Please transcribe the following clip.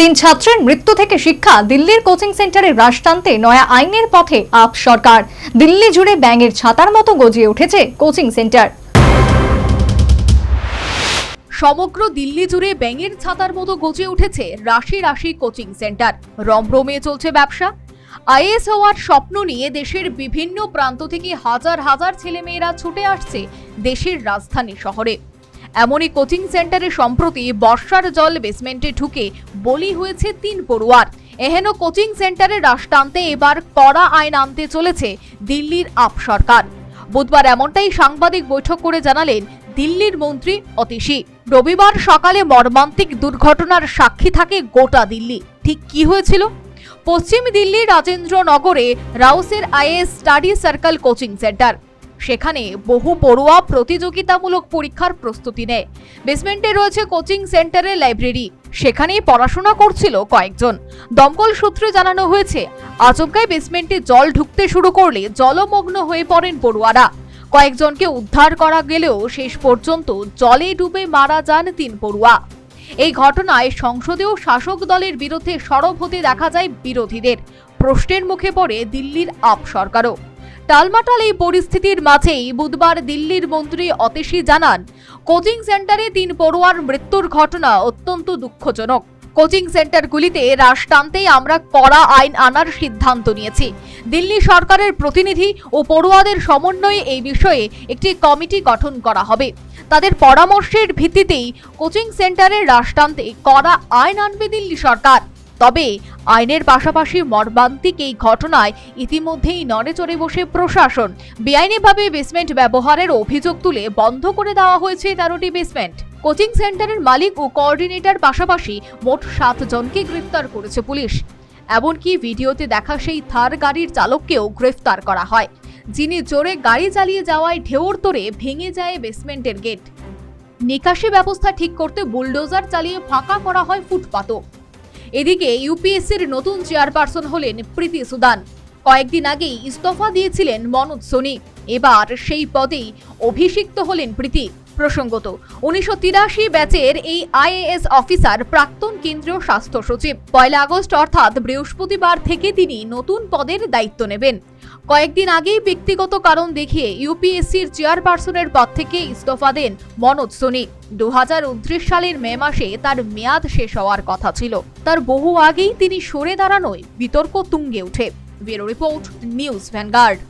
তিন ছাত্রের মৃত্যু থেকে শিক্ষা দিল্লির কোচিং সেন্টারে হ্রাস টানতে নয়া আইনের পথে আপ সরকার। দিল্লি জুড়ে ব্যাঙের ছাতার মতো গজিয়ে উঠেছে কোচিং সেন্টার। সমগ্র দিল্লি জুড়ে ব্যাঙের ছাতার মতো গজে উঠেছে রাশি রাশি কোচিং সেন্টার। রমরমে চলছে ব্যবসা। আইএস হওয়ার স্বপ্ন নিয়ে দেশের বিভিন্ন প্রান্ত থেকে হাজার হাজার ছেলেমেয়েরা ছুটে আসছে দেশের রাজধানী শহরে। এমনই কোচিং সেন্টারে সম্প্রতি বর্ষার জল বেসমেন্টে ঢুকে বলি হয়েছে তিন পড়ুয়ার। এহেন কোচিং সেন্টারে রাশ টানতে এবার কড়া আইন আনতে চলেছে দিল্লির আপ সরকার। বুধবার এমনটাই সাংবাদিক বৈঠক করে জানালেন দিল্লির মন্ত্রী অতীশী। রবিবার সকালে মর্মান্তিক দুর্ঘটনার সাক্ষী থাকে গোটা দিল্লি। ঠিক কি হয়েছিল? পশ্চিম দিল্লির রাজেন্দ্রনগরে রাউসের IAS study circle coaching centre. সেখানে বহু পড়ুয়া প্রতিযোগিতামূলক পরীক্ষার প্রস্তুতি নেয়। বেসমেন্টে রয়েছে কোচিং সেন্টারের লাইব্রেরি সেখানেই পড়াশোনা করছিল কয়েকজন। দমকল সূত্রে জানানো হয়েছে আচমকায় বেসমেন্টে জল ঢুকতে শুরু করলে জলমগ্ন হয়ে পড়েন পড়ুয়ারা। কয়েকজনকে উদ্ধার করা গেলেও শেষ পর্যন্ত জলে ডুবে মারা যান তিন পড়ুয়া। এই ঘটনায় সংসদেও শাসক দলের বিরুদ্ধে সরব হতে দেখা যায় বিরোধীদের। প্রশ্নের মুখে পড়ে দিল্লির আপ সরকারও। টালমাটাল এই পরিস্থিতির মাঝেই বুধবার দিল্লির মন্ত্রী অতেশী জানান, কোচিং সেন্টারে তিন পড়ুয়ার মৃত্যুর ঘটনা অত্যন্ত দুঃখজনক। কোচিং সেন্টারগুলিতে হ্রাস টানতেই আমরা কড়া আইন আনার সিদ্ধান্ত নিয়েছি। দিল্লি সরকারের প্রতিনিধি ও পড়ুয়াদের সমন্বয়ে এই বিষয়ে একটি কমিটি গঠন করা হবে। তাদের পরামর্শের ভিত্তিতেই কোচিং সেন্টারে হ্রাস টানতে কড়া আইন আনবে দিল্লি সরকার। তবে আইনের পাশাপাশি মর্মান্তিক এই ঘটনায় ইতিমধ্যেই নড়ে চড়ে বসে প্রশাসন। বেআইনিভাবে বেসমেন্ট ব্যবহারের অভিযোগ তুলে বন্ধ করে দেওয়া হয়েছে তেরোটি বেসমেন্ট কোচিং সেন্টারের মালিক ও কোঅর্ডিনেটর পাশাপাশি মোট সাত জনকে গ্রেফতার করেছে পুলিশ। এমনকি ভিডিওতে দেখা সেই থার গাড়ির চালককেও গ্রেফতার করা হয়, যিনি জোরে গাড়ি চালিয়ে যাওয়ায় ঢেউর তোরে ভেঙে যায় বেসমেন্টের গেট নিকাশি ব্যবস্থা ঠিক করতে বুলডোজার চালিয়ে ফাঁকা করা হয় ফুটপাতও। এদিকে ইউপিএসসির নতুন চেয়ারপারসন হলেন প্রীতি সুদান। কয়েকদিন আগেই ইস্তফা দিয়েছিলেন মনোজ সোনি। এবার সেই পদেই অভিষিক্ত হলেন প্রীতি। প্রসঙ্গত, উনিশশো তিরাশি ব্যাচের এই আইএএস অফিসার প্রাক্তন কেন্দ্রীয় স্বাস্থ্য সচিব। পয়লা আগস্ট অর্থাৎ বৃহস্পতিবার থেকে তিনি নতুন পদের দায়িত্ব নেবেন। কয়েকদিন আগেই ব্যক্তিগত কারণ দেখিয়ে ইউপিএসসির চেয়ারপারসনের পদ থেকে ইস্তফা দেন মনোজ সোনি। দু হাজার উনত্রিশ সালের মে মাসে তার মেয়াদ শেষ হওয়ার কথা ছিল। তার বহু আগেই তিনি সরে দাঁড়ানোয় বিতর্ক তুঙ্গে ওঠে। Bureau report, news Vanguard.